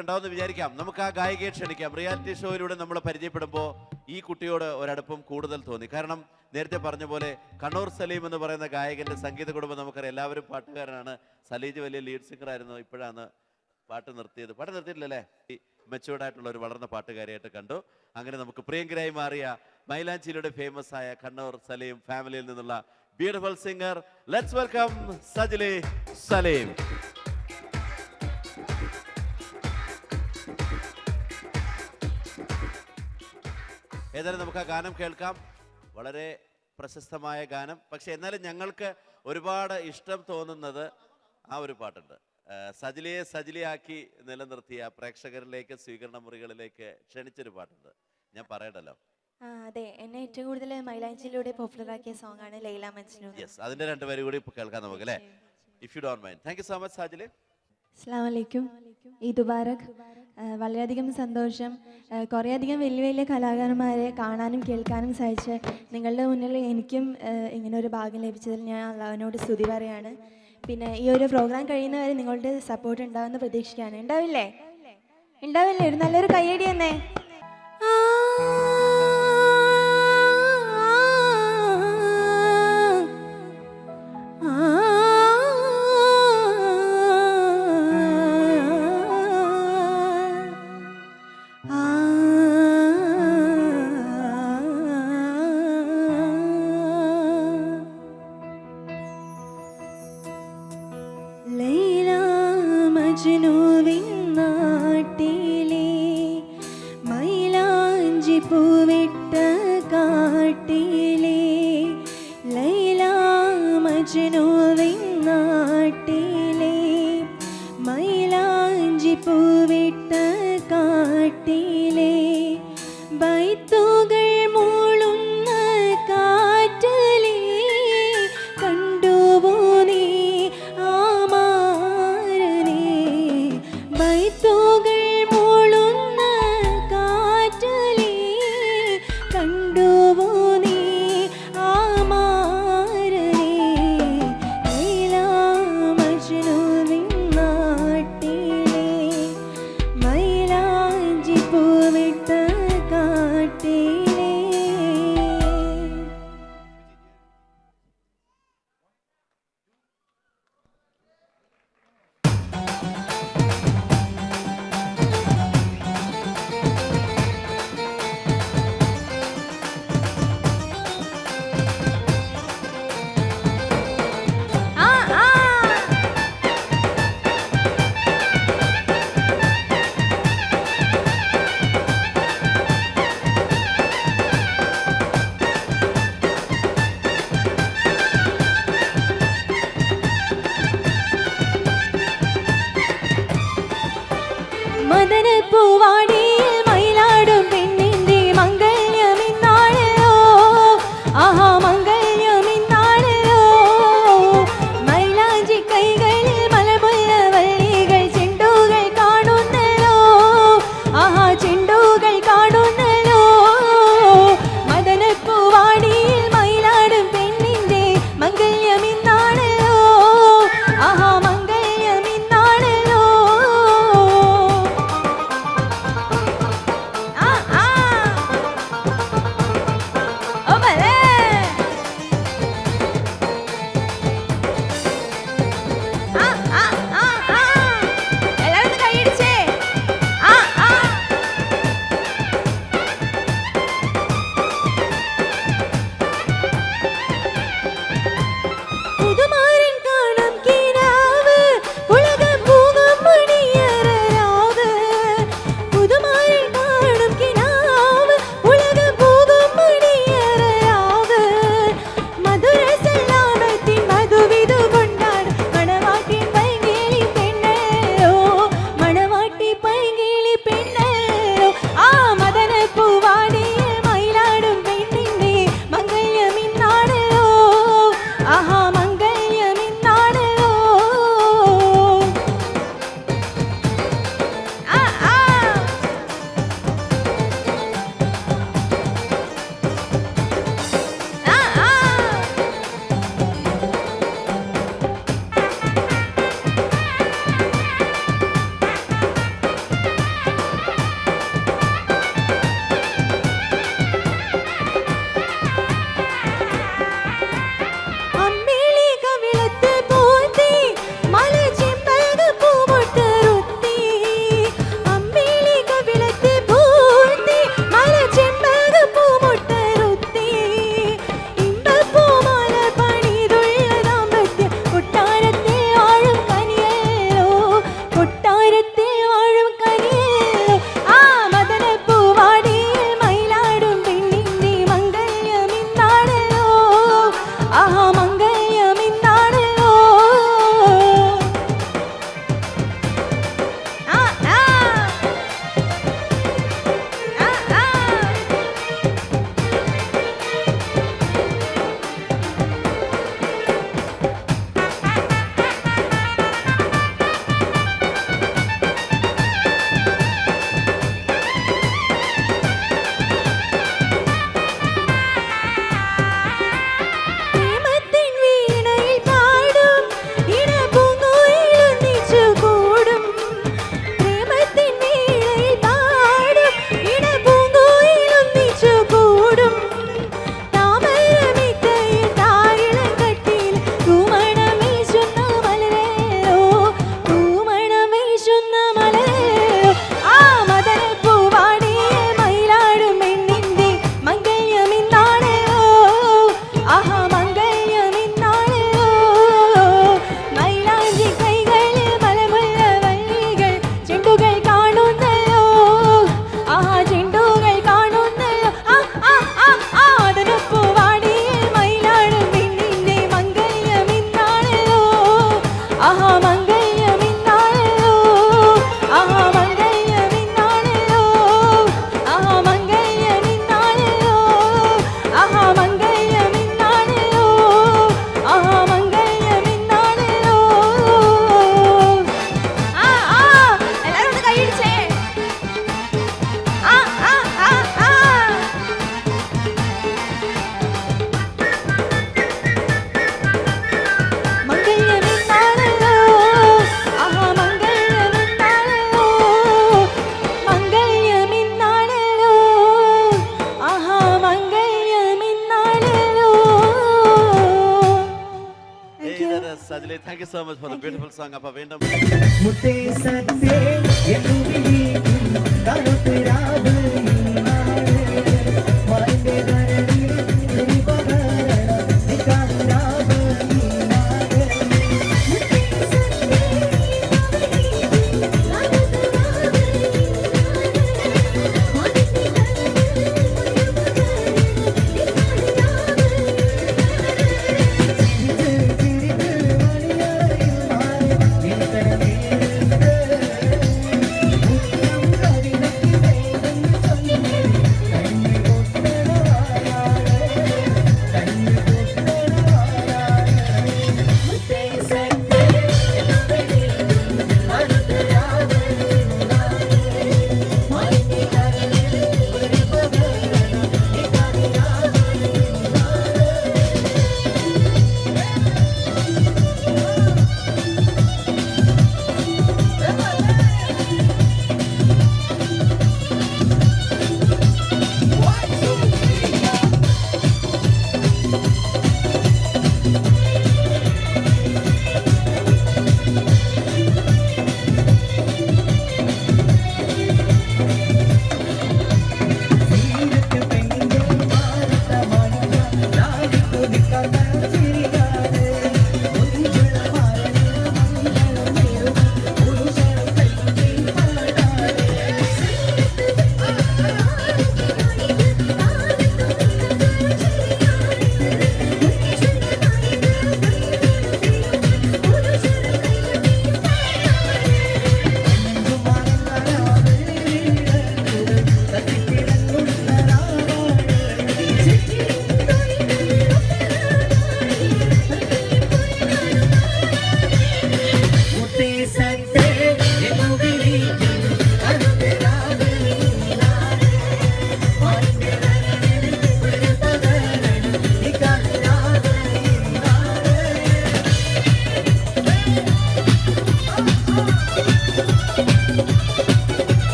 ഉണ്ടാവുമെന്ന് വിചാരിക്കാം. നമുക്ക് ആ ഗായികയെ ക്ഷണിക്കാം. റിയാലിറ്റി ഷോയിലൂടെ നമ്മൾ പരിചയപ്പെടുമ്പോൾ ഈ കുട്ടിയോട് ഒരടുപ്പം കൂടുതൽ തോന്നി. കാരണം നേരത്തെ പറഞ്ഞ പോലെ കണ്ണൂർ സലീം എന്ന് പറയുന്ന ഗായകന്റെ സംഗീത കുടുംബം നമുക്കറിയാം. എല്ലാവരും പാട്ടുകാരനാണ്. സലീജ് വലിയ ലീഡ് സിംഗർ ആയിരുന്നു. ഇപ്പോഴാണ് പാട്ട് നിർത്തിയത്. പാട്ട് നിർത്തിയിട്ടില്ലല്ലേ? മെച്ചുവേർഡ് ആയിട്ടുള്ള ഒരു വളർന്ന പാട്ടുകാരിയായിട്ട് കണ്ടു. അങ്ങനെ നമുക്ക് പ്രിയങ്കരായി മാറിയ മൈലാഞ്ചിയിലൂടെ ഫേമസ് ആയ കണ്ണൂർ സലീം ഫാമിലിയിൽ നിന്നുള്ള beautiful singer let's welcome Sajili Saleem. ഏതായാലും നമുക്ക് ആ ഗാനം കേൾക്കാം. വളരെ പ്രശസ്തമായ ഗാനം. പക്ഷെ എന്നാലും ഞങ്ങൾക്ക് ഒരുപാട് ഇഷ്ടം തോന്നുന്നത് ആ ഒരു പാട്ടുണ്ട്. സജിലയെ സജിലിയെ സജിലിയാക്കി നിലനിർത്തിയ പ്രേക്ഷകരിലേക്ക് സ്വീകരണ മുറികളിലേക്ക് ക്ഷണിച്ചൊരു പാട്ടുണ്ട്. ഞാൻ പറയണ്ടല്ലോ അതെ. എന്നെ ഏറ്റവും കൂടുതൽ മൈലാഞ്ചിയിലൂടെ പോപ്പുലർ ആക്കിയ സോങ് ആണ് ലൈല മജ്നു യെസ് അതിന്റെ രണ്ടുപേരും കൂടി കേൾക്കാൻ കേൾക്കാം നമുക്ക് അല്ലേ? If you don't mind thank you so much Sajili. അസ്സാം വലൈക്കും ഈദ് മുബാറക്. ആ, വളരെയധികം സന്തോഷം. ആ, കുറേയധികം വലിയ വലിയ കലാകാരന്മാരെ കാണാനും കേൾക്കാനും സാധിച്ച് നിങ്ങളുടെ മുന്നിൽ എനിക്കും ഇങ്ങനെ ഒരു ഭാഗ്യം ലഭിച്ചതിൽ ഞാൻ അള്ളാഹുവിനോട് സ്തുതി പറയാണ്. പിന്നെ ഈ ഒരു പ്രോഗ്രാം കഴിയുന്നവരെ നിങ്ങളുടെ സപ്പോർട്ട് ഉണ്ടാവുമെന്ന് പ്രതീക്ഷിക്കുകയാണ്. ഉണ്ടാവില്ലേ? ഉണ്ടാവില്ലേ? ഒരു നല്ലൊരു കൈയടി തന്നെ. ലൈല 等 பூவாடி the beautiful song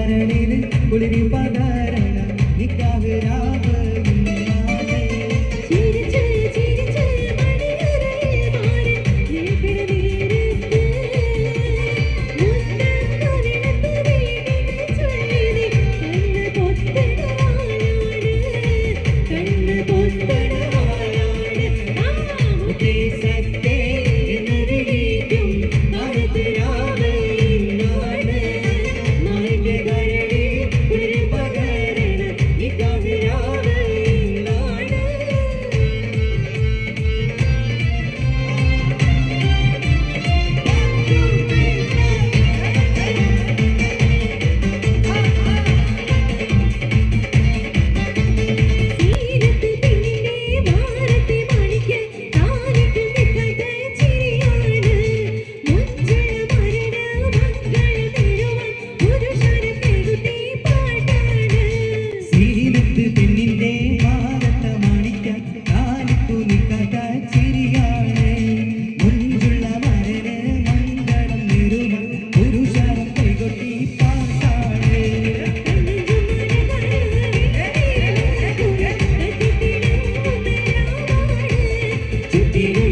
മാനിന്റെ Hippie,